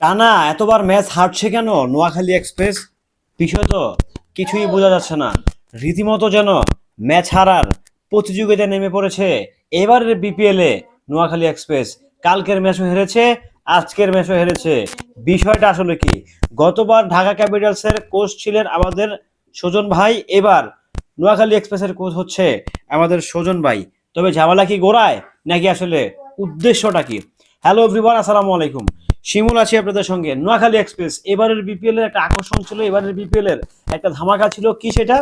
টানা, এতবার ম্যাচ হারছে কেন? নোয়াখালী এক্সপ্রেস? বিষয় তো কিছুই বোঝা যাচ্ছে না। রীতিমতো যেন ম্যাচ হারার প্রতিযোগিতায় নেমে পড়েছে এবারের বিপিএল নোয়াখালী এক্সপ্রেস। কালকের ম্যাচও হেরেছে, আজকের ম্যাচও হেরেছে। বিষয়টা আসলে কি? গতবার ঢাকা ক্যাপিটালসের কোচ ছিলেন আমাদের সুজন ভাই, এবার নোয়াখালী এক্সপ্রেসের কোচ হচ্ছে আমাদের সুজন ভাই। তবে ঝামেলা কি গোড়ায়, নাকি আসলে উদ্দেশ্যটা কি? হ্যালো এভরিওয়ান আসসালামু আলাইকুম। শিমুল আছি আপনাদের সঙ্গে। নোয়াখালী এক্সপ্রেস এবারের বিপিএল এর একটা আকর্ষণ ছিল, এবারের বিপিএল এর একটা ধামাকা ছিল। কি সেটা?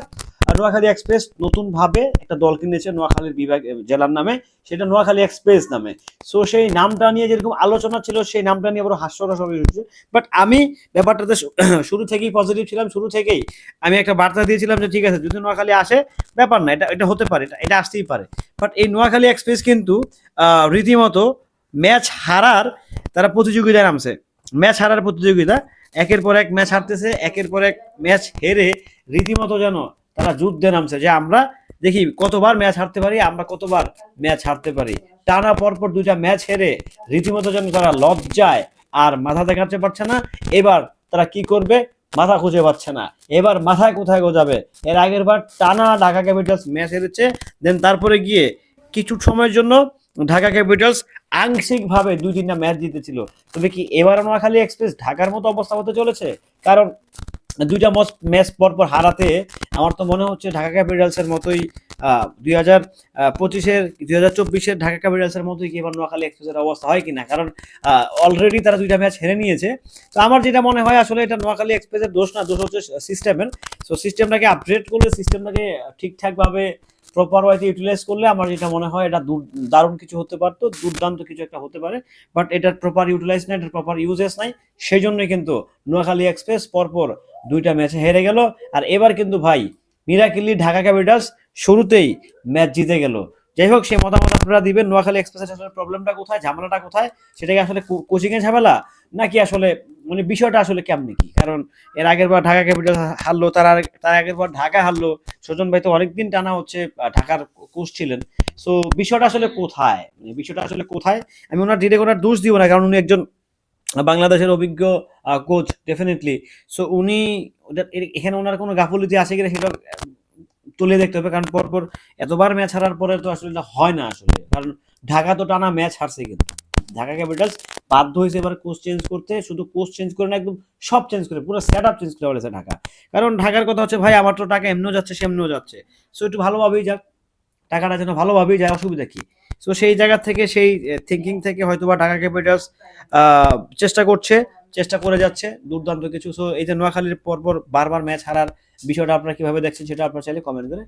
নোয়াখালী এক্সপ্রেস নতুন ভাবে একটা দল কিনেছে নোয়াখালীর বিভাগ জেলার নামে। সেটা নোয়াখালী এক্সপ্রেস নামে। সো সেই নামটা নিয়ে যেরকম আলোচনা ছিল, সেই নামটা নিয়ে বড় হাস্যরস হয়ে উঠেছে। বাট আমি ব্যাপারটাতে শুরু থেকেই পজিটিভ ছিলাম, শুরু থেকেই আমি একটা বার্তা দিয়েছিলাম যে, ঠিক আছে, যদি নোয়াখালী আসে, ব্যাপার না, এটা এটা হতে পারে, এটা এটা আসতেই পারে। বাট এই নোয়াখালী এক্সপ্রেস কিন্তু রীতিমতো ম্যাচ হারার তারা প্রতিযোগিতায় নামছে। ম্যাচ হারার প্রতিযোগিতা। একের পর এক ম্যাচ হারতেছে, একের পর এক ম্যাচ হেরে রীতিমতো যেন তারা যুদ্ধে নামছে যে আমরা দেখি কতবার ম্যাচ হারতে পারি, আমরা কতবার ম্যাচ হারতে পারি। টানা পরপর দুইটা ম্যাচ হেরে রীতিমতো যেন তারা লজ্জায় আর মাথা দেখাতে পারছে না। এবার তারা কি করবে? মাথা খুঁজে পাচ্ছে না। এবার মাথায় কোথায় গোজাবে? এর আগের বার টানা ঢাকা ক্যাপিটালস ম্যাচ হেরেছে, দেন তারপরে গিয়ে কিছু সময়ের জন্য ঢাকা ক্যাপিটালস আংশিকভাবে দুই তিনটা ম্যাচ জিতেছিল। তবে কি এবার নোয়াখালী এক্সপ্রেস ঢাকার মতো অবস্থা হতে চলেছে? কারণ দুইটা ম্যাচ পর পর হারাতে আমার তো মনে হচ্ছে ঢাকা ক্যাপিটালসের মতোই দুই হাজার পঁচিশের দুই হাজার চব্বিশের ঢাকা ক্যাপিটালসের মতোই কি এবার নোয়াখালী এক্সপ্রেসের অবস্থা হয় কিনা? কারণ অলরেডি তারা দুইটা ম্যাচ হেরে নিয়েছে। তো আমার যেটা মনে হয় আসলে এটা নোয়াখালী এক্সপ্রেসের দোষ না, দোষ হচ্ছে সিস্টেমের সো সিস্টেমটাকে আপডেট করলে সিস্টেমটাকে ঠিকঠাকভাবে প্রপার ওয়াইতে ইউটিলাইজ করলে আমার যেটা মনে হয় এটা দূর- দারুণ কিছু হতে পারতো, দুর্দান্ত কিছু একটা হতে পারে বাট এটার প্রপার ইউটিলাইজ নাই, এটার প্রপার ইউজেস নাই সেই জন্যই কিন্তু নোয়াখালী এক্সপ্রেস পরপর দুইটা ম্যাচে হেরে গেল। আর এবার কিন্তু ভাই মিরাকিলি ঢাকা ক্যাপিটালস শুরুতেই ম্যাচ জিতে গেল। যাই হোক সেই মতামত আপনারা দিবেন, নোয়াখালী এক্সপ্রেসের আসলে প্রবলেমটা কোথায়, ঝামেলাটা কোথায় সেটা কি আসলে কোচিং এর ঝামেলা, নাকি আসলে মানে বিষয়টা আসলে কেমনি কি? কারণ এর আগের বার ঢাকা ক্যাপিটাল হারলো, তার তার আগের বার ঢাকা হারলো সজন ভাই তো অনেকদিন টানা হচ্ছে ঢাকার কোচ ছিলেন। সো বিষয়টা আসলে কোথায়? মানে বিষয়টা আসলে কোথায়? আমি ওনার ডিরেক্ট ওনার দোষ দিব না, কারণ উনি একজন বাংলাদেশের অভিজ্ঞ কোচ ডেফিনেটলি সো উনি এখানে ওনার কোনো গাফলিতে আছে কিনা সেটা তুলে দেখতে হবে, কারণ পরপর এতবার ম্যাচ হারার পরে তো আসলে হয় না আসলে। কারণ ঢাকা তো টানা ম্যাচ হারছে কিন্তু। ঢাকা ক্যাপিটালস বাধ্য হয়েছে এবার কোচ চেঞ্জ করতে। শুধু কোচ চেঞ্জ করে না, একদম সব চেঞ্জ করে, পুরো সেট আপ চেঞ্জ করে বলেছে ঢাকা। কারণ ঢাকার কথা হচ্ছে, ভাই, আমার তো টাকা এমনিও যাচ্ছে, সেমনিও যাচ্ছে। সো একটু ভালোভাবেই যাক। টাকাটা যেন ভালোভাবেই যায়, অসুবিধা কি? সো সেই জায়গা থেকে, সেই থিঙ্কিং থেকে হয়তো বা ঢাকা ক্যাপিটালস চেষ্টা করছে, চেষ্টা করে যাচ্ছে, দুর্দান্ত কিছু। সো এই যে নোয়াখালীর পরপর বারবার ম্যাচ হারার বিষয়টা আপনারা কীভাবে দেখছেন সেটা আপনারা চাইলে কমেন্ট করে